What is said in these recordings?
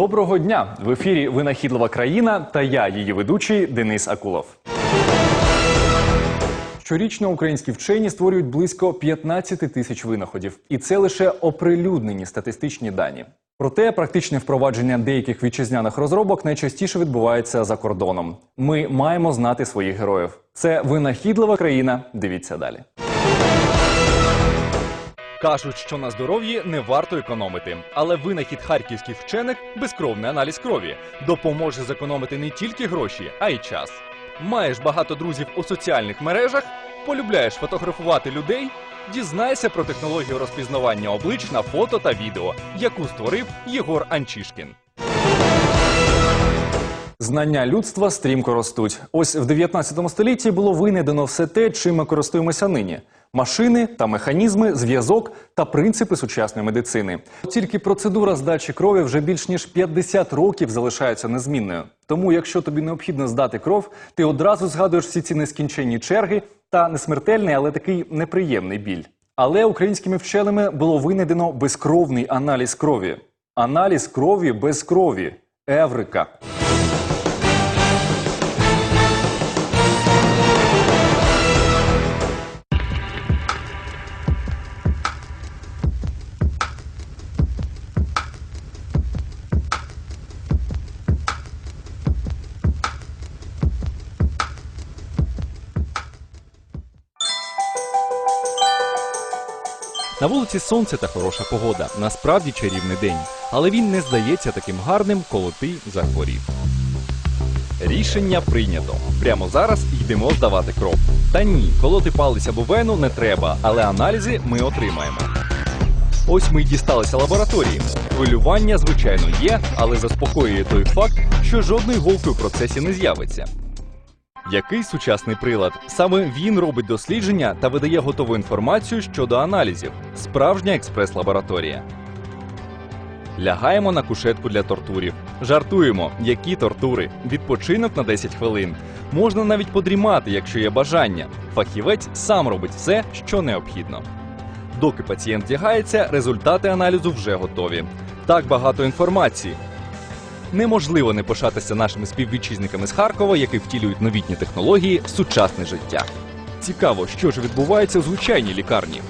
Доброго дня! В ефірі Винахідлива країна та я, її ведучий Денис Акулов. Щорічно українські вчені створюють близько 15 тисяч винаходів, і це лише оприлюднені статистичні дані. Проте практичне впровадження деяких вітчизняних розробок найчастіше відбувається за кордоном. Ми маємо знати своїх героїв. Це винахідлива країна. Дивіться далі. Кажуть, що на здоров'ї не варто економити, але винахід харківських вчених безкровний аналіз крові допоможе зекономити не тільки гроші, а й час. Маєш багато друзів у соціальних мережах, полюбляєш фотографувати людей. Дізнайся про технологію розпізнавання облич на фото та відео, яку створив Єгор Анчішкін. Знання людства стрімко ростуть. Ось в 19 столітті було винайдено все те, чим ми користуємося нині: машини та механізми, зв'язок та принципи сучасної медицини. Тільки процедура здачі крові вже більш ніж 50 років залишається незмінною. Тому, якщо тобі необхідно здати кров, ти одразу згадуєш всі ці нескінченні черги та несмертельний, але такий неприємний біль. Але українськими вченими було винайдено безкровний аналіз крові. Аналіз крові без крові. Еврика. На вулиці сонце та хороша погода. Насправді чарівний день. Але він не здається таким гарним, коли ти захворів. Рішення прийнято. Прямо зараз йдемо здавати кров. Та ні, колоти палець або вену не треба, але аналізи ми отримаємо. Ось ми й дісталися лабораторії. Хвилювання, звичайно, є, але заспокоює той факт, що жодної голки в процесі не з'явиться. Який сучасний прилад? Саме він робить дослідження та видає готову інформацію щодо аналізів. Справжня експрес-лабораторія. Лягаємо на кушетку для тортурів. Жартуємо, які тортури. Відпочинок на 10 хвилин. Можна навіть подрімати, якщо є бажання. Фахівець сам робить все, що необхідно. Доки пацієнт вдягається, результати аналізу вже готові. Так багато інформації. Неможливо не пишатися нашими співвітчизниками з Харкова, які втілюють новітні технології в сучасне життя. Цікаво, що ж відбувається в звичайній лікарні.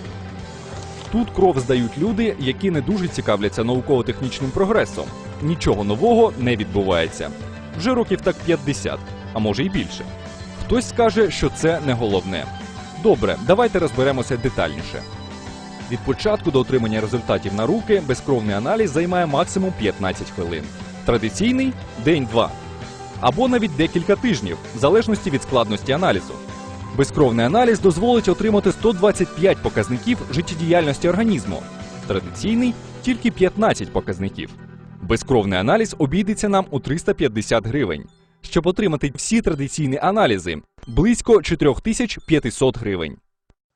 Тут кров здають люди, які не дуже цікавляться науково-технічним прогресом. Нічого нового не відбувається. Вже років так 50, а може й більше. Хтось скаже, що це не головне. Добре, давайте розберемося детальніше. Від початку до отримання результатів на руки безкровний аналіз займає максимум 15 хвилин. Традиційний день-два. Або навіть декілька тижнів, в залежності від складності аналізу. Безкровний аналіз дозволить отримати 125 показників життєдіяльності організму. Традиційний тільки 15 показників. Безкровний аналіз обійдеться нам у 350 гривень. Щоб отримати всі традиційні аналізи близько 4500 гривень.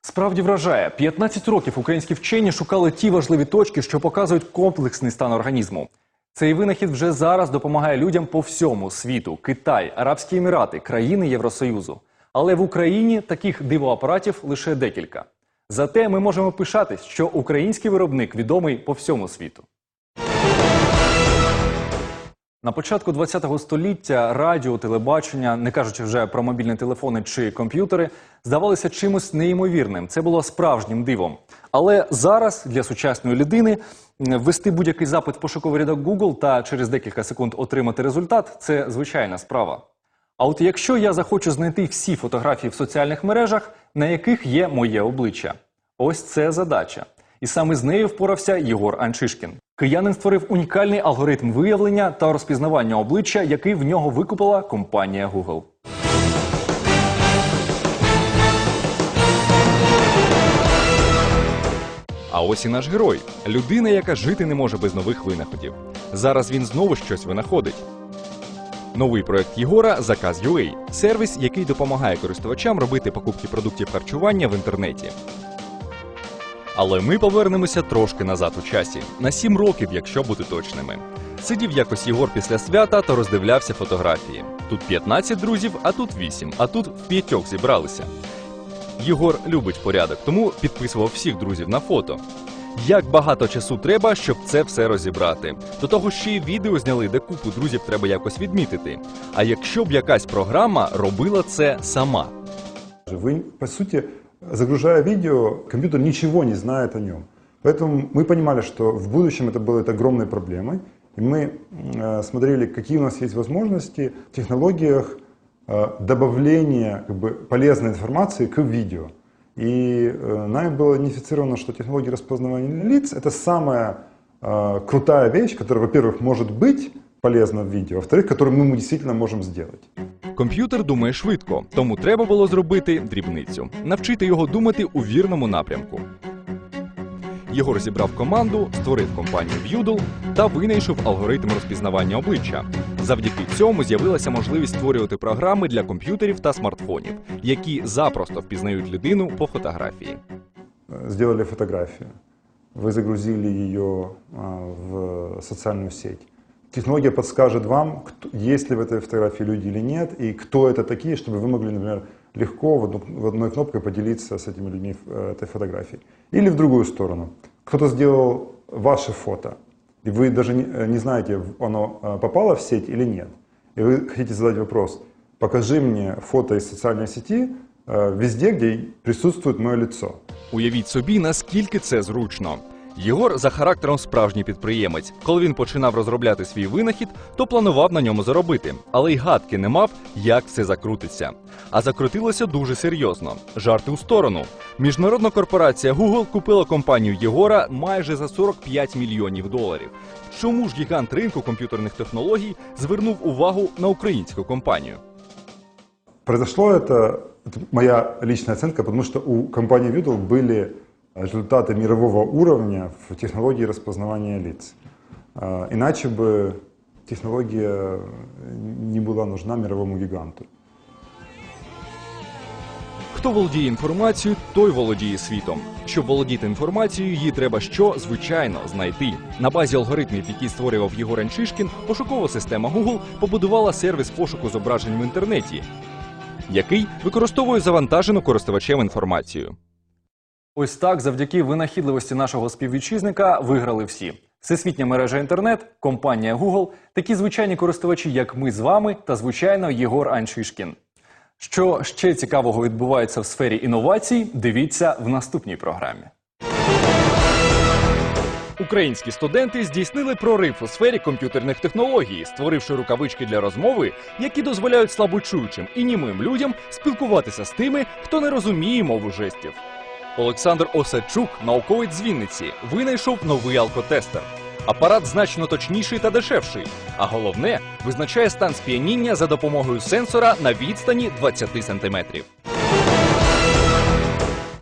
Справді вражає, 15 років українські вчені шукали ті важливі точки, що показують комплексний стан організму. Цей винахід вже зараз допомагає людям по всьому світу: Китай, Арабські Емірати, країни Євросоюзу. Але в Україні таких дивоапаратів лише декілька. Зате ми можемо пишатись, що український виробник відомий по всьому світу. На початку ХХ століття радіо, телебачення, не кажучи вже про мобільні телефони чи комп'ютери, здавалися чимось неймовірним. Це було справжнім дивом. Але зараз для сучасної людини ввести будь-який запит в пошуковий рядок Google та через декілька секунд отримати результат це звичайна справа. А от якщо я захочу знайти всі фотографії в соціальних мережах, на яких є моє обличчя, ось це задача. І саме з нею впорався Єгор Анчишкін. Киянин створив унікальний алгоритм виявлення та розпізнавання обличчя, який в нього викупила компанія Google. Ось і наш герой людина, яка жити не може без нових винаходів. Зараз він знову щось винаходить. Новий проект Єгора Заказ.UA – сервіс, який допомагає користувачам робити покупки продуктів харчування в інтернеті. Але ми повернемося трошки назад у часі, на 7 років, якщо бути точними. Сидів якось Єгор після свята та роздивлявся фотографії. Тут 15 друзів, а тут 8, а тут в п'ятьох зібралися. Єгор любить порядок, тому підписував всіх друзів на фото. Як багато часу треба, щоб це все розібрати. До того ще й відео зняли, де купу друзів треба якось відмітити. А якщо б якась програма робила це сама? Вы, по сути, загружая видео, компьютер ничего не знает о нем. Поэтому мы понимали, что в будущем это будет огромной проблемой. И мы э, смотрели, какие у нас есть возможности в технологиях э, добавления как бы, полезной информации к видео. И э, нами было идентифицировано, что технология распознавания лиц – это самая э, крутая вещь, которая, во-первых, может быть полезна в видео, а во-вторых, которую мы действительно можем сделать. Комп'ютер думає швидко, тому треба було зробити дрібницю, навчити його думати у вірному напрямку. Єгор зібрав команду, створив компанію Budle та винайшов алгоритм розпізнавання обличчя. Завдяки цьому з'явилася можливість створювати програми для комп'ютерів та смартфонів, які запросто впізнають людину по фотографії. э, сделали фотографию, вы загрузили ее а, в социальную сеть. Технология подскажет вам, кто- есть ли в этой фотографии люди или нет, и кто это такие, чтобы вы могли, например, легко в, одну- в одной кнопкой поделиться с этими людьми э, этой фотографией. Или в другую сторону. Кто-то сделал ваше фото, и вы даже не, э, не знаете, в- оно э, попало в сеть или нет. И вы хотите задать вопрос, покажи мне фото из социальной сети э, везде, где присутствует мое лицо. Уявіть собі, наскільки це зручно. Єгор за характером справжній підприємець. Коли він починав розробляти свій винахід, то планував на ньому заробити, але й гадки не мав, як все закрутиться. А закрутилося дуже серйозно. Жарти у сторону. Міжнародна корпорація Google купила компанію Єгора майже за 45 мільйонів доларів. Чому ж гігант ринку комп'ютерних технологій звернув увагу на українську компанію? Произошло это, это моя личная оценка, потому что у компании Vidal были результаты мирового уровня в технологии распознавания лиц. А, Иначе бы технология не была нужна мировому гиганту. Хто володіє інформацією, той володіє світом. Щоб володіти інформацією, її треба що звичайно знайти. На базі алгоритмів, які створював Єгор Анчишкін, пошукова система Google побудувала сервіс пошуку зображень в інтернеті, який використовує завантажену користувачем інформацію. Ось так, завдяки винахідливості нашого співвітчизника, виграли всі. Всесвітня мережа інтернет, компанія Google, такі звичайні користувачі, як ми з вами, та звичайно Єгор Анчишкін. Що ще цікавого відбувається в сфері інновацій, дивіться в наступній програмі. Українські студенти здійснили прорив у сфері комп'ютерних технологій, створивши рукавички для розмови, які дозволяють слабочуючим і німим людям спілкуватися з тими, хто не розуміє мову жестів. Олександр Осадчук, науковець з винайшов новий алкотестер. Апарат значно точніший та дешевший, а головне визначає стан сп'яніння за допомогою сенсора на відстані 20 сантиметрів.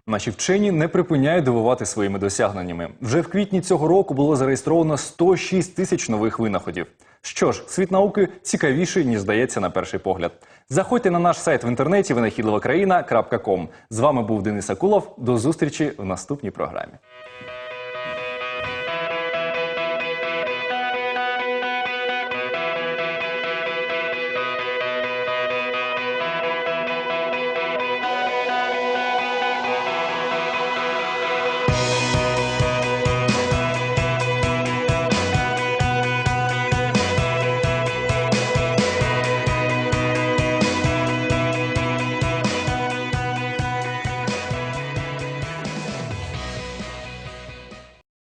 Наші вчені не припиняють дивувати своїми досягненнями. Вже в квітні цього року було зареєстровано 106 тисяч нових винаходів. Що ж, світ науки цікавіший, ніж здається на перший погляд. Заходьте на наш сайт в інтернеті винахідливакраїна.ком. З вами був Денис Акулов. До зустрічі в наступній програмі.